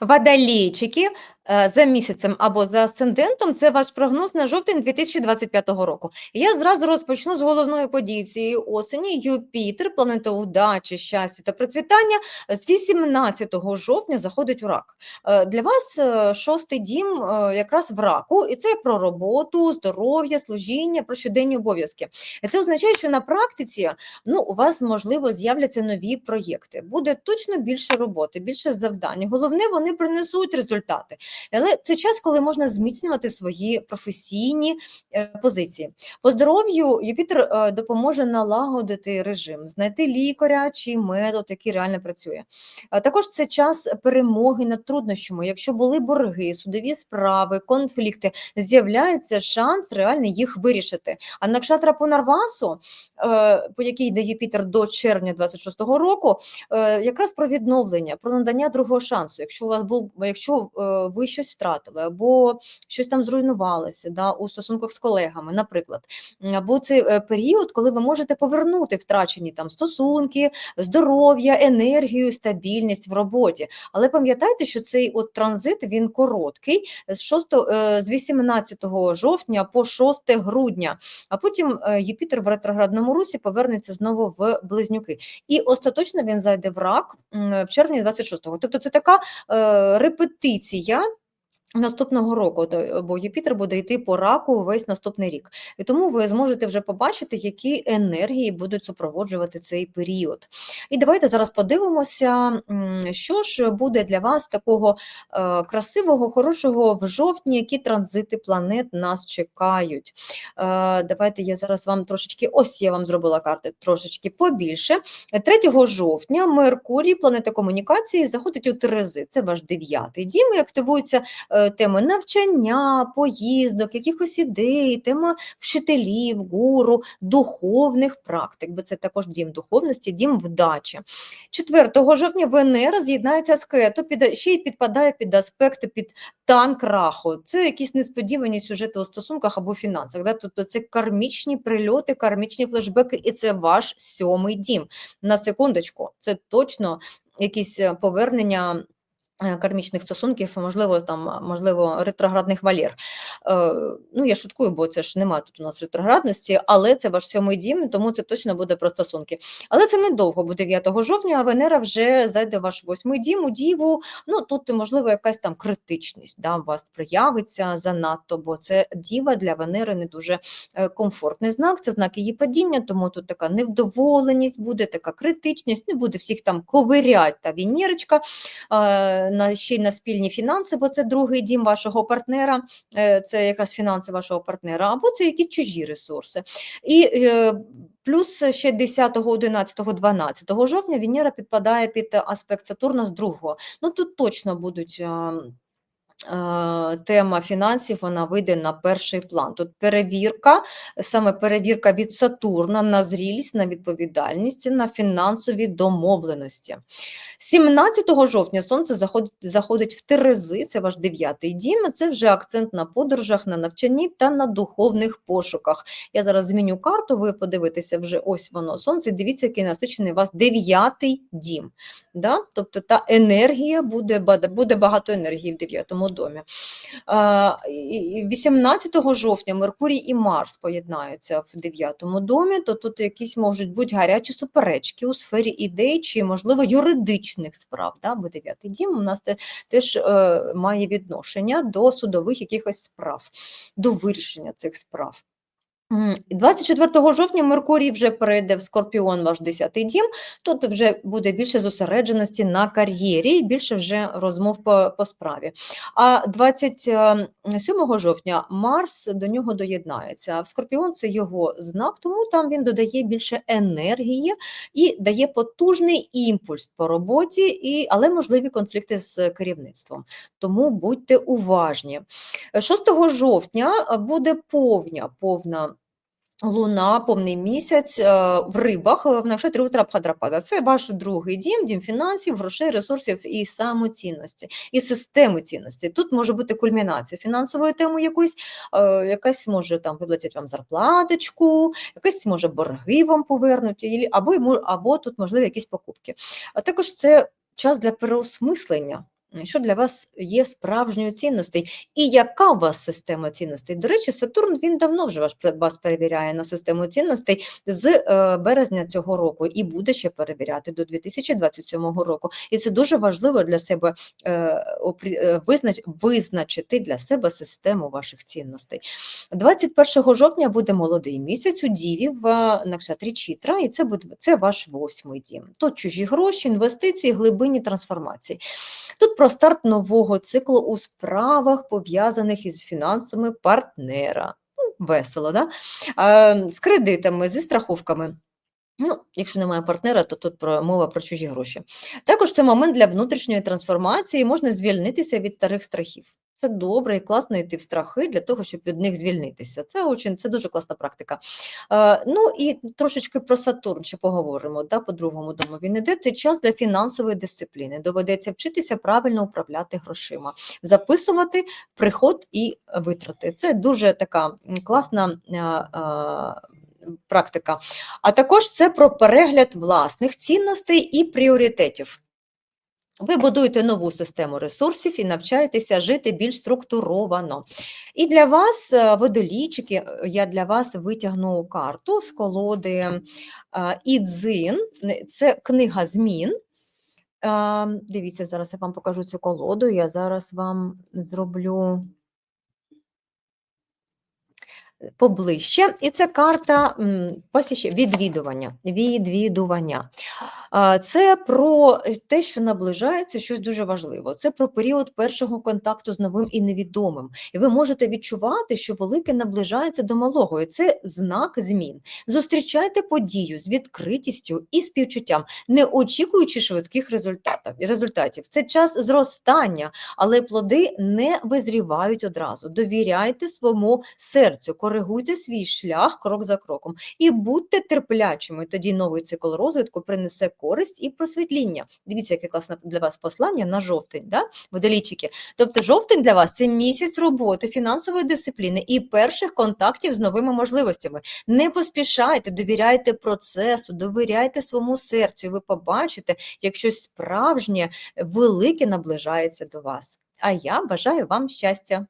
Водолейчики е, за місяцем або за асцендентом це ваш прогноз на жовтень 2025 року. Я зразу розпочну з головної події цієї осені. Юпітер, планета удачі, щастя та процвітання, з 18 жовтня заходить у рак. Е, Для вас е, шостий дім якраз в раку, і це про роботу, здоров'я, служіння, про щоденні обов'язки. Це означає, що на практиці ну, у вас можливо з'являться нові проєкти. Буде точно більше роботи, більше завдань. Головне, вони принесуть результати. Але це час, коли можна зміцнювати свої професійні е, позиції. По здоров'ю Юпітер е, допоможе налагодити режим, знайти лікаря чи метод, який реально працює. Також це час перемоги над труднощами. Якщо були борги, судові справи, конфлікти, з'являється шанс реально їх вирішити. А накшатра Пунарвасу, е, по якій йде Юпітер до червня 26-го року, якраз про відновлення, про надання другого шансу. Якщо у вас був, якщо е, ви щось втратили, або щось там зруйнувалося да, у стосунках з колегами, наприклад, або це е, період, коли ви можете повернути втрачені там стосунки, здоров'я, енергію, стабільність в роботі. Але пам'ятайте, що цей от транзит він короткий з 6, е, з 18 жовтня по 6 грудня, а потім Юпітер в ретроградному русі повернеться знову в близнюки. І остаточно він зайде в рак в червні 26-го. Тобто це така репетиція. Наступного року, до- бо Юпітер буде йти по раку весь наступний рік. І тому ви зможете вже побачити, які енергії будуть супроводжувати цей період. І давайте зараз подивимося, що ж буде для вас такого е, красивого, хорошого в жовтні, які транзити планет нас чекають. Е, давайте я зараз вам трошечки, ось я вам зробила карти трошечки побільше. 3 жовтня Меркурій, планета комунікації, заходить у Терези. Це ваш дев'ятий дім і активується е, теми навчання, поїздок, якихось ідей, тема вчителів, гуру, духовних практик, бо це також дім духовності, дім вдачі. 4 жовтня Венера з'єднається з Кето, під, ще й підпадає під аспекти під танк раху. Це якісь несподівані сюжети у стосунках або фінансах. Да? Тобто це кармічні прильоти, кармічні флешбеки, і це ваш сьомий дім. На секундочку, це точно якісь е, повернення е, кармічних стосунків, можливо, там, можливо, ретроградних валєр. Е, ну, я шуткую, бо це ж немає тут у нас ретроградності, але це ваш сьомий дім, тому це точно буде про стосунки. Але це недовго, бо 9 жовтня, а Венера вже зайде в ваш восьмий дім у Діву. Ну, тут, можливо, якась там критичність да, вас проявиться занадто, бо це Діва для Венери не дуже е, комфортний знак, це знак її падіння, тому тут така невдоволеність буде, така критичність, не буде всіх там ковирять та вінірочка, е, на, ще й на спільні фінанси, бо це другий дім вашого партнера, е, це якраз фінанси вашого партнера, або це якісь чужі ресурси. І е, плюс ще 10, 11, 12 жовтня Венера підпадає під аспект Сатурна з другого. Ну тут точно будуть. Е, Тема фінансів вона вийде на перший план. Тут перевірка, саме перевірка від Сатурна на зрілість, на відповідальність, на фінансові домовленості. 17 жовтня сонце заходить, заходить в Терези, це ваш дев'ятий дім. Це вже акцент на подорожах, на навчанні та на духовних пошуках. Я зараз зміню карту, ви подивитеся вже ось воно сонце. Дивіться, який насичений у вас дев'ятий дім. Да? Тобто та енергія буде, буде багато енергії в дев'ятому домі. А, і- і 18 жовтня Меркурій і Марс поєднаються в дев'ятому домі, то тут якісь можуть бути гарячі суперечки у сфері ідей чи, можливо, юридичних справ. Да? Бо дев'ятий дім у нас те- теж е, має відношення до судових якихось справ, до вирішення цих справ. М, 24 жовтня Меркурій вже перейде в Скорпіон, ваш 10-й дім. Тут вже буде більше зосередженості на кар'єрі, і більше вже розмов по, по справі. А 27 жовтня Марс до нього доєднається. В Скорпіон це його знак, тому там він додає більше енергії і дає потужний імпульс по роботі, і, але можливі конфлікти з керівництвом. Тому будьте уважні. 6 жовтня буде повня, повна Луна, повний місяць е, в рибах е, в нక్షетрі Утра-Бхадрапада. Це ваш другий дім, дім фінансів, грошей, ресурсів і самоцінності, і системи цінностей. Тут може бути кульмінація фінансової теми якоїсь, е, якась може там виплатять вам зарплаточку, якась може борги вам повернуть, або, або тут можливі якісь покупки. А також це час для переосмислення що для вас є справжньою цінностей, і яка у вас система цінностей. До речі, Сатурн він давно вже вас, вас перевіряє на систему цінностей з е, березня цього року і буде ще перевіряти до 2027 року. І це дуже важливо для себе е, е, визнач, визначити для себе систему ваших цінностей. 21 жовтня буде молодий місяць у Діві в накшатрі Чітра, і це буде це ваш восьмий дім. Тут чужі гроші, інвестиції, глибинні трансформації. Тут про старт нового циклу у справах, пов'язаних із фінансами партнера. Ну, весело, да? Е, з кредитами, зі страховками. Ну, якщо немає партнера, то тут про мова про чужі гроші. Також це момент для внутрішньої трансформації, можна звільнитися від старих страхів. Це добре і класно йти в страхи для того, щоб від них звільнитися. Це очень, це дуже класна практика. Е, ну і трошечки про Сатурн ще поговоримо. Да, по другому дому він іде. Це час для фінансової дисципліни. Доведеться вчитися правильно управляти грошима, записувати приход і витрати. Це дуже така класна. е, е, Практика. А також це про перегляд власних цінностей і пріоритетів. Ви будуєте нову систему ресурсів і навчаєтеся жити більш структуровано. І для вас, е, водолійчики, е, я для вас витягну карту з колоди е, Ідзин, це книга змін. Е, Дивіться, зараз я вам покажу цю колоду. Я зараз вам зроблю поближче. І це карта відвідування. Відвідування. Це про те, що наближається щось дуже важливо. Це про період першого контакту з новим і невідомим. І ви можете відчувати, що велике наближається до малого, і це знак змін. Зустрічайте подію з відкритістю і співчуттям, не очікуючи швидких результатів. результатів. Це час зростання, але плоди не визрівають одразу. Довіряйте своєму серцю, коригуйте свій шлях крок за кроком і будьте терплячими. Тоді новий цикл розвитку принесе користь і просвітління. Дивіться, яке класне для вас послання на жовтень, да? водолійчики. Тобто жовтень для вас це місяць роботи, фінансової дисципліни і перших контактів з новими можливостями. Не поспішайте, довіряйте процесу, довіряйте своєму серцю. Ви побачите, як щось справжнє, велике наближається до вас. А я бажаю вам щастя.